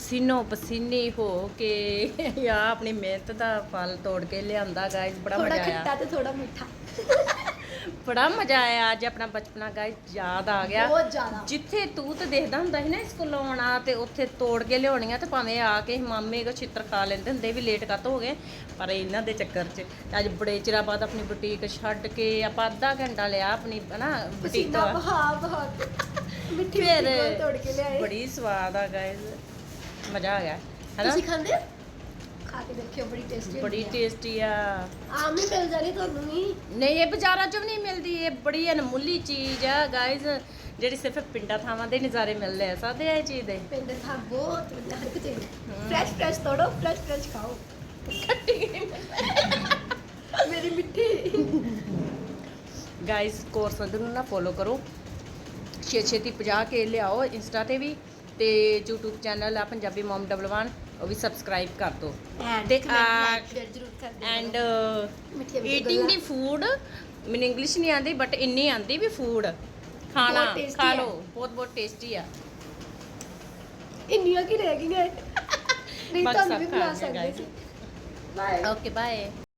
ਪਸੀਨੋ ਪਸੀਨੀ ਹੋ ਕੇ ਆ ਆਪਣੀ ਮਿਹਨਤ ਦਾ ਫਲ ਤੋੜ ਕੇ ਲਿਆਂਦਾ ਗਾਇਸ ਬੜਾ ਥੋੜਾ ਮਜ਼ਾ ਖੱਟਾ ਆਇਆ। ਤੇ ਥੋੜਾ ਮਿੱਠਾ। ਬੜਾ ਮਜ਼ਾ ਆਇਆ ਅੱਜ ਆਪਣਾ ਬਚਪਨਾ ਗਾਇਸ ਯਾਦ ਆ ਗਿਆ। ਬਹੁਤ ਜ਼ਿਆਦਾ। ਜਿੱਥੇ ਤੂੰ ਤੇ ਦੇਖਦਾ ਹੁੰਦਾ ਸੀ ਨਾ ਸਕੂਲੋਂ ਆਉਣਾ ਤੇ ਉੱਥੇ ਤੋੜ ਕੇ ਲਿਆਉਣੀਆਂ ਤੇ ਭਾਵੇਂ ਆ ਕੇ ਮਾਮੇ ਕੋ ਛਿੱਤਰ ਖਾ ਲੈਂਦੇ ਹੁੰਦੇ ਵੀ ਲੇਟ ਕੱਤ ਹੋ ਗਏ ਪਰ ਇਹਨਾਂ ਦੇ ਚੱਕਰ 'ਚ ਅੱਜ ਬੜੇ ਚਿਰਾਂ ਬਾਅਦ ਆਪਣੀ ਬੁਟੀਕ ਛੱਡ ਕੇ ਆਪਾਂ ਅੱਧਾ ਘੰਟਾ ਲਿਆ ਆਪਣੀ ਹਨਾ ਬੁਟੀਕ ਪਸੀਨਾ ਦਾ ਬਹਾ ਮਿੱਠੀ ਫਿਰ ਮਿੱਠੀ ਤੋੜ ਕੇ ਲਿਆਏ। ਬੜੀ ਸਵਾਦ ਆ ਗਾਇਸ ਮਜ਼ਾ ਆ ਗਿਆ। ਹੈਨਾ? ਤੁਸੀਂ ਖਾਂਦੇ ਹੋ? ਖਾ ਕੇ ਦੇਖਿਓ ਬੜੀ ਟੇਸਟੀ ਬੜੀ ਟੇਸਟੀ ਆ। ਆਮ ਹੀ ਮਿਲ ਜਾਣੀ ਤੁਹਾਨੂੰ ਵੀ। ਨਹੀਂ ਇਹ ਬਾਜ਼ਾਰਾਂ 'ਚ ਵੀ ਨਹੀਂ ਮਿਲਦੀ। ਇਹ ਬੜੀ ਅਨਮੁੱਲੀ ਚੀਜ਼ ਆ ਗਾਇਸ ਜਿਹੜੀ ਸਿਰਫ ਪਿੰਡਾਂ ਥਾਵਾਂ ਦੇ ਨਜ਼ਾਰੇ ਮਿਲਦੇ ਆ। ਸਕਦੇ ਆ ਇਹ ਚੀਜ਼ ਦੇ। ਪਿੰਡ ਥਾ ਬਹੁਤ ਵਧੀਆ ਹਰ ਚੀਜ਼। ਫਰੈਸ਼ ਫਰੈਸ਼ ਤੋੜੋ ਫਰੈਸ਼ ਫਰੈਸ਼ ਖਾਓ। ਮੇਰੀ ਮਿੱਠੀ। ਗਾਇਸ ਕੋਰਸ ਨੂੰ ਨਾ ਫੋਲੋ ਕਰੋ। ਛੇ ਛੇਤੀ 50 ਕੇ ਲਿਆਓ ਇੰਸਟਾ ਤੇ ਵੀ। ਤੇ YouTube ਚੈਨਲ ਆ ਪੰਜਾਬੀ ਮਮ ਡਬਲ ਉਹ ਵੀ ਸਬਸਕ੍ਰਾਈਬ ਕਰ ਦਿਓ। ਤੇ ਆ- ਜ਼ਰੂਰ ਕਰ ਐਂਡ ਈਟਿੰਗ ਦੀ ਫੂਡ ਮੈਨੂੰ ਇੰਗਲਿਸ਼ ਨਹੀਂ ਆਂਦੀ ਬਟ ਇੰਨੀ ਆਂਦੀ ਵੀ ਫੂਡ ਖਾਣਾ ਬਹੁਤ tasty ਖਾ ਹੈ। ਲਓ ਬਹੁਤ ਬਹੁਤ ਟੇਸਟੀ ਆ। ਇੰਨੀਆਂ ਕੀ ਰਹਿ ਗਈਆਂ? ਨਹੀਂ ਬਾਕੀ ਤੁਹਾਨੂੰ ਸਭ ਵੀ ਬੁਲਾ ਖਾ ਲਿਆ ਸਕਦੇ guys। ਸੀ। Bye okay bye